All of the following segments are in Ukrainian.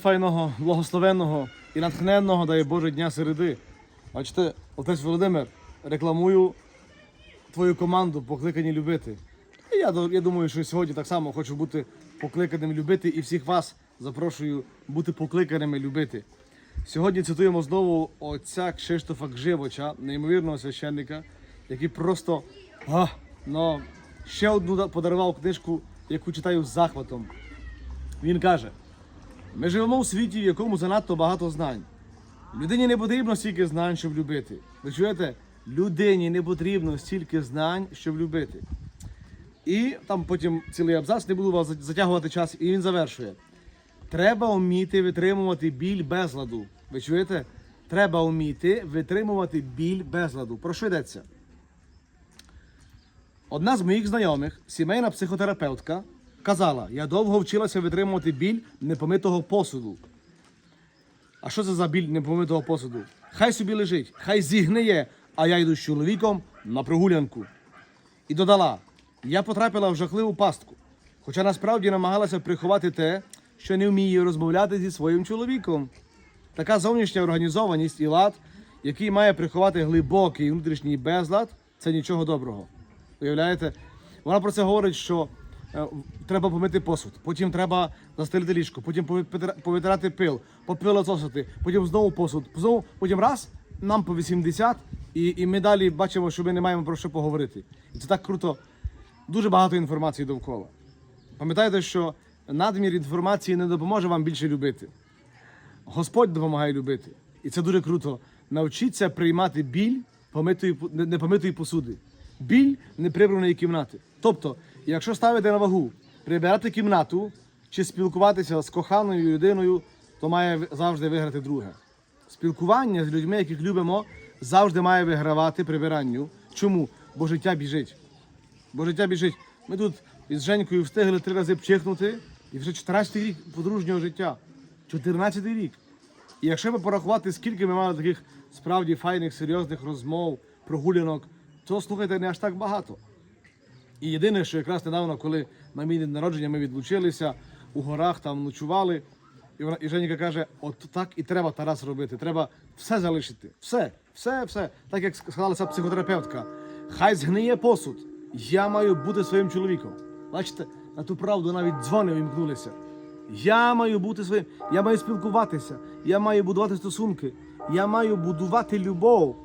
файного, благословенного і натхненного, дай Боже, дня середи. Бачите, отець Володимир, рекламую твою команду покликані любити. І я, я думаю, що сьогодні так само хочу бути покликаним любити і всіх вас запрошую бути покликаними любити. Сьогодні цитуємо знову отця Кшиштофа Гживоча, неймовірного священника, який просто а, ну, ще одну подарував книжку, яку читаю з захватом. Він каже: ми живемо у світі, в якому занадто багато знань. Людині не потрібно стільки знань, щоб любити. Ви чуєте? Людині не потрібно стільки знань, щоб любити. І там потім цілий абзац, не буду вас затягувати час, і він завершує. Треба вміти витримувати біль безладу. Ви чуєте? Треба вміти витримувати біль безладу. Про що йдеться? Одна з моїх знайомих, сімейна психотерапевтка, казала: я довго вчилася витримувати біль непомитого посуду. А що це за біль непомитого посуду? Хай собі лежить, хай зігниє, а я йду з чоловіком на прогулянку. І додала: я потрапила в жахливу пастку, хоча насправді намагалася приховати те, що не вміє розмовляти зі своїм чоловіком. Така зовнішня організованість і лад, який має приховати глибокий внутрішній безлад, це нічого доброго. Уявляєте? Вона про це говорить, що треба помити посуд, потім треба застелити ліжко, потім повитирати пил, попилососити, потім знову посуд, знову, потім раз, нам по 80, і, і ми далі бачимо, що ми не маємо про що поговорити. І це так круто. Дуже багато інформації довкола. Пам'ятайте, що надмір інформації не допоможе вам більше любити. Господь допомагає любити. І це дуже круто. Навчіться приймати біль помитої, непомитої посуди. Біль неприбраної кімнати. Тобто, якщо ставити на вагу прибирати кімнату чи спілкуватися з коханою людиною, то має завжди виграти друге. Спілкування з людьми, яких любимо, завжди має вигравати прибиранню. Чому? Бо життя біжить. Бо життя біжить. Ми тут із Женькою встигли три рази пчихнути, і вже 14 рік подружнього життя. 14 рік. І якщо би порахувати, скільки ми мали таких справді файних, серйозних розмов, прогулянок, то слухайте, не аж так багато. І єдине, що якраз недавно, коли на мій день народження ми відлучилися у горах, там ночували, і вона і Женіка каже: от так і треба Тарас робити. Треба все залишити. Все, все, все. Так як сказала ця психотерапевтка. Хай згниє посуд. Я маю бути своїм чоловіком. Бачите, на ту правду навіть дзвони вимкнулися. Я маю бути своїм, я маю спілкуватися, я маю будувати стосунки, я маю будувати любов.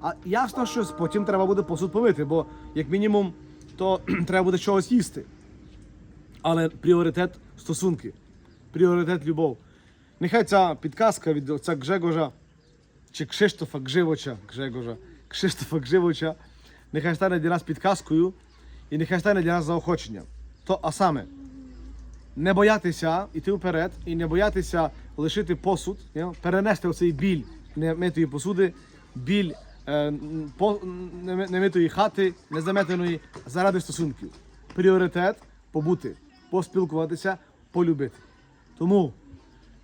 А ясно, що потім треба буде посуд помити, бо як мінімум, то треба буде чогось їсти. Але пріоритет стосунки, пріоритет любов. Нехай ця підказка від отця Гжегожа чи Кшиштофа Гживоча, Гжегожа, Кшиштофа Гживоча, нехай стане для нас підказкою і нехай стане для нас заохоченням. То, а саме, не боятися йти вперед і не боятися лишити посуд, перенести оцей біль немитої посуди, біль немитої хати, незаметеної заради стосунків. Пріоритет побути, поспілкуватися, полюбити. Тому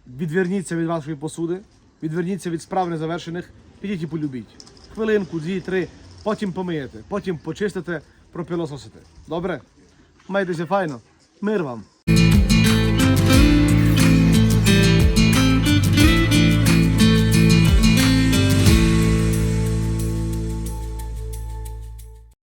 відверніться від вашої посуди, відверніться від справ незавершених, підіть і полюбіть. Хвилинку, дві, три, потім помиєте, потім почистите, пропилососите. Добре? Майтеся файно. Мир вам!